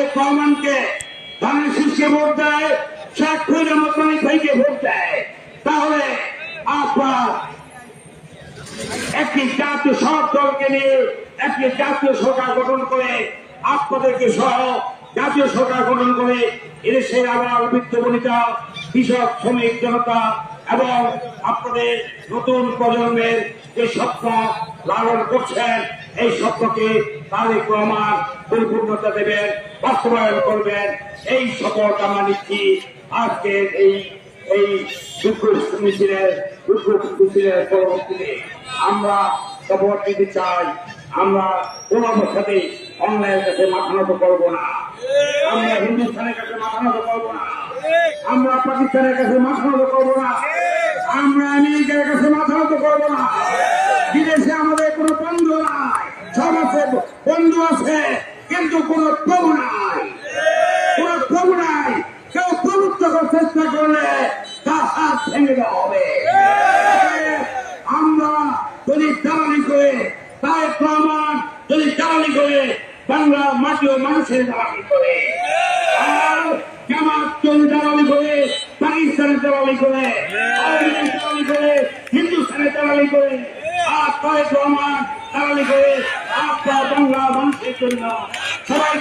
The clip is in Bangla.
তারেক রহমানকে ধানের ভোট দেয় ফরিদ মানিক ভাইকে ভোট দেয়। তাহলে আপনার একটি জাতীয় সব দলকে নিয়ে একটি জাতীয় সরকার গঠন করে আপনাদেরকে সহ জাতীয় সরকার গঠন করে এদেশের আবার বৃত্ত বনিতা কৃষক, শ্রমিক, জনতা এবং আপনাদের নতুন প্রজন্মের যে স্বপ্ন লালন করছেন, এই স্বপ্নকে তারেক রহমান পরিপূর্ণতা দেবেন, বাস্তবায়ন করবেন। এই শপথ আমরা নিচ্ছি আজকের এই এই মিছিলের মিছিলের পরবর্তীতে আমরা শপথ নিতে চাই। আমরা কোন অবস্থাতে অন্যায়ের কাছে মাথা নত করব না। আমরা হিন্দুস্তানের কাছে মাথা নত করব না। পাকিস্তানের কাছে মাথা নত করব না। আমরা আমেরিকার কাছে মাথা নত করব না। বিদেশে আমাদের কোনো বন্ধু নাই। সব আছে, বন্ধু আছে, কিন্তু কোনো প্রভু নাই। কোনো প্রভু নাই। কেউ প্রভুত্ব করার চেষ্টা করলে তার হাত ভেঙে হবে। আমরা যদি দালালি করে তাই প্রমাণ যদি দালালি করে, বাংলা মাটি ও মানুষের দালালি করে। আর জামাত যদি দালালি করে পাকিস্তানের দালালি করে। দালালি করে হিন্দুস্তানের দালালি করে। আর তাই রহমান দালালি করে। আপনার বাংলা মানুষের জন্য ধন্যবাদ